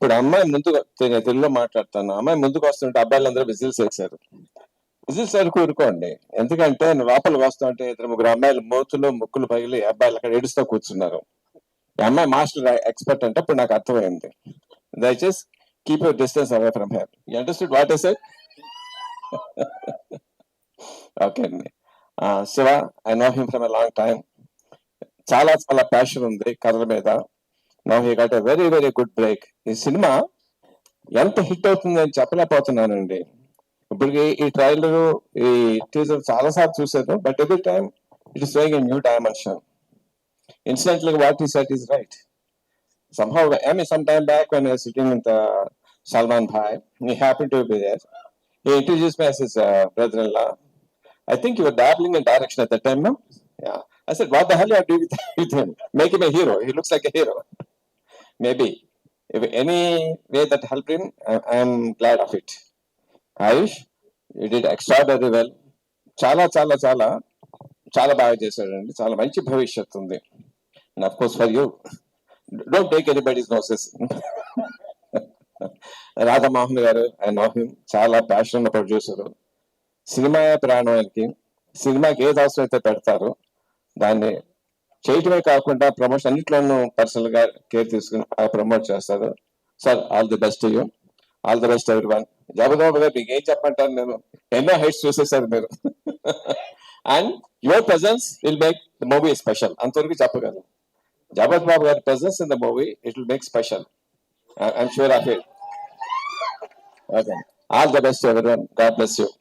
ఇప్పుడు అమ్మాయి ముందు తెలుగులో మాట్లాడతాను అమ్మాయి ముందుకు వస్తుంటే అబ్బాయిలందరూ విజిల్స్ వేశారు. విజిల్స్ వరకు ఊరుకోండి. ఎందుకంటే లోపల లోపలికి వస్తుంటే ఇద్దరు ముగ్గురు అమ్మాయిలు మూతులు ముక్కులు పగిలి అబ్బాయిలు అక్కడ ఏడుస్తూ కూర్చున్నారు. ఈ అమ్మాయి మాస్టర్ ఎక్స్పర్ట్ అంటే ఇప్పుడు నాకు అర్థమైంది. దయచేసి keep your distance away from her. You understood what is it okay అండి. Shiva I know him from a long time చాలా చాలా ప్యాషన్ ఉంది కథల మీద. No he got a very very good break ఈ సినిమా ఎంత హిట్ అవుతుంది అని చెప్పలేకపోతున్నానండి ఇప్పటికి ఈ ట్రైలర్ ఈ టీజర్ చాలా సార్లు చూసాను but every time it is weighing a new dimension incidentally what is that is right somehow I mean some time back when I was sitting with uh, Salman Bhai, he happened to be there. He introduced me as his uh, brother-in-law. I think you were dabbling in direction at that time, no? Yeah. I said, what the hell are you doing with, with him? Make him a hero. He looks like a hero. Maybe If any way that helped him, I, I'm glad of it. Ayush, you did extraordinarily చాలా చాలా చాలా చాలా బాగా చేశాడండి. చాలా మంచి భవిష్యత్తు ఉంది. And of course for you don't take anybody's noses Radhamohan గారు ఐ నో హిమ్ చాలా ప్యాషన్ ప్రొడ్యూసర్ సినిమా ప్రాణం ఆయనకి సినిమాకి ఏది అవసరం అయితే పెడతారు దాన్ని చేయటమే కాకుండా ప్రమోషన్ అన్నిట్లోనూ పర్సనల్గా కేర్ తీసుకుని ప్రమోట్ చేస్తారు. Sir all the best you all the best everyone Jabardasth గారు మీకు ఏం చెప్పంటారు నేను? ఎన్నో హైట్స్ చూసేసారు మీరు. And your presence will make the movie special అంతవరకు చెప్పగలను. జబర్దస్త్ బాబు గారి presence in the movie it will make special I'm sure of it okay all the best everyone God bless you